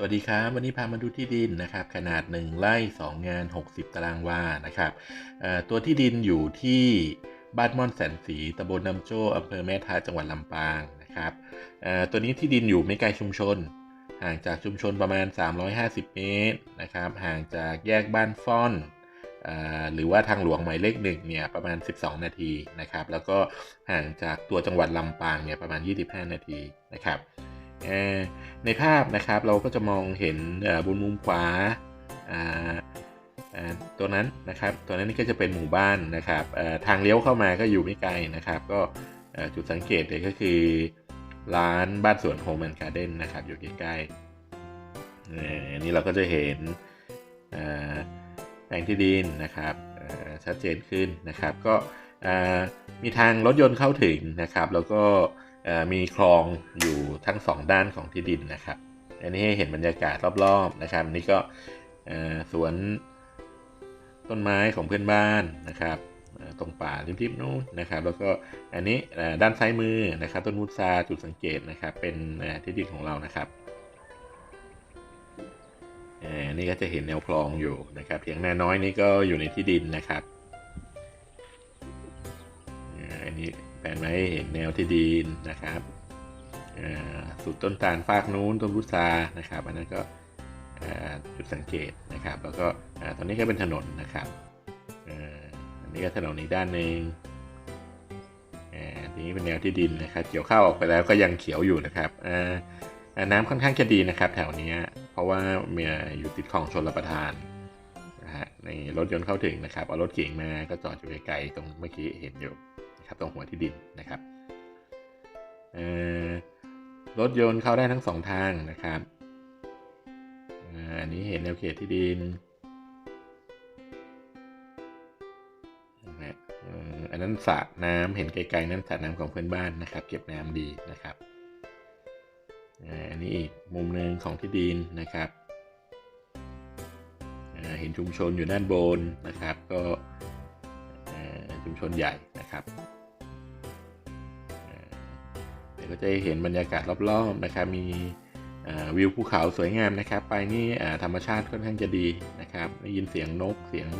สวัสดีครับ วันนี้พามาดูที่ดินนะครับ ขนาด 1ไร่2 งาน 60 ตารางวานะครับตัวที่ดินอยู่ที่บ้านม่อนแสนสีตำบลน้ำโจ้อำเภอแม่ท้าจังหวัดลำปางนะครับตัวนี้ที่ดินอยู่ไม่ไกลชุมชน ห่างจากชุมชนประมาณ 350 เมตรนะครับห่างจากแยกบ้านฟ่อนอหรือว่าทางหลวงหมายเลขหนึ่งเนี่ยประมาณ 12 นาทีนะครับแล้วก็ห่างจากตัวจังหวัดลำปางเนี่ยประมาณ 25 นาทีนะครับ ในภาพนะครับเราก็จะมองเห็นบนมุมขวาตัวนั้นนะครับตัวนั้นนี่ก็จะเป็นหมู่บ้านนะครับทางเลี้ยวเข้ามาก็อยู่ไม่ไกลนะครับ ก็จุดสังเกตเลยก็คือ ร้านบ้านสวนโฮมแอนด์การ์เด้นนะครับอยู่ใกล้ๆอันนี้เราก็จะเห็นแปลงที่ดินนะครับชัดเจนขึ้นนะครับ ก็มีทางรถยนต์เข้าถึงนะครับ แล้วก็ มีคลองอยู่ทั้งสองด้านของที่ดินนะครับ อันนี้ให้เห็นบรรยากาศรอบๆนะครับอันนี่ก็สวนต้นไม้ของเพื่อนบ้านนะครับตรงป่าริมๆนู้นนะครับ แล้วก็อันนี้ด้านซ้ายมือนะครับ ต้นมุทราจุดสังเกตนะครับ เป็นที่ดินของเรานะครับนี่ก็จะเห็นแนวคลองอยู่นะครับเพียงนาน้อยนี่ก็อยู่ในที่ดินนะครับ อันนี้แผนไห้เห็นแนวที่ดินนะครับสุดต้นตาลฟากนู้นต้นพุทรานะครับ อันนั้นก็จุดสังเกตนะครับ แล้วก็ตอนนี้ก็เป็นถนนนะครับอันนี้ก็ถนนอีกด้านหนึ่งทีนี้เป็นแนวที่ดินนะครับ เกี่ยวข้าวออกไปแล้วก็ยังเขียวอยู่นะครับอ่าอ่าน้ำค่อนข้างจะดีนะครับ แถวนี้เพราะว่ามีอยู่ติดคลองชลประทานนะฮะในรถยนต์เข้าถึงนะครับเอารถเก๋งมาก็จอดอยู่ไกลๆตรงเมื่อกี้เห็นอยู่ นะครับตรงหัวที่ดินนะครับรถยนต์เข้าได้ทั้งสองทางนะครับอันนี้เห็นแนวเขตที่ดินนะฮะอันนั้นสระน้ำเห็นไกลๆนั้นสระน้ำของเพื่อนบ้านนะครับ เก็บน้ำดีนะครับอันนี้อีกมุมหนึ่งของที่ดินนะครับเห็นชุมชนอยู่ด้านบนนะครับ ก็ ชุมชนใหญ่นะครับเดี๋ยวก็จะเห็นบรรยากาศรอบๆนะครับ มีวิวภูเขาสวยงามนะครับ ไปนี่ธรรมชาติค่อนข้างจะดีนะครับได้ยินเสียงนกเสียง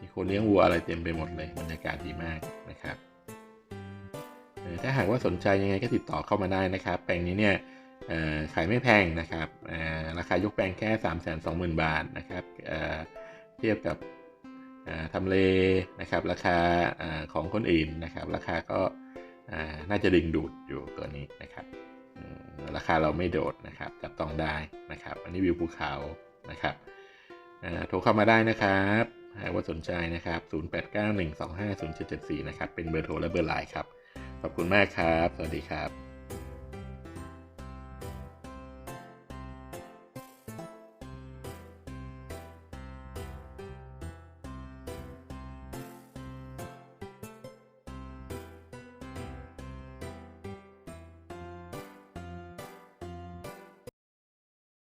มีคนเลี้ยงวัวอะไรเต็มไปหมดเลยบรรยากาศดีมากนะครับถ้าหากว่าสนใจยังไงก็ติดต่อเข้ามาได้นะครับ แปลงนี้เนี่ยขายไม่แพงนะครับราคายกแปลงแค่ 3 2 0 0 0 0 บาทนะครับเทียบกับ ทำเลนะครับราคาอของคนอื่นนะครับราคาก็น่าจะดึงดูดอยู่ตัวนี้นะครับราคาเราไม่โดดนะครับจับต้องได้นะครับอันนี้วิวภูเขานะครับโทรเข้ามาได้นะครับหากว่าสนใจนะครับ 0891250774 นะครับ เป็นเบอร์โทรและเบอร์ไลน์ครับ ขอบคุณมากครับ สวัสดีครับ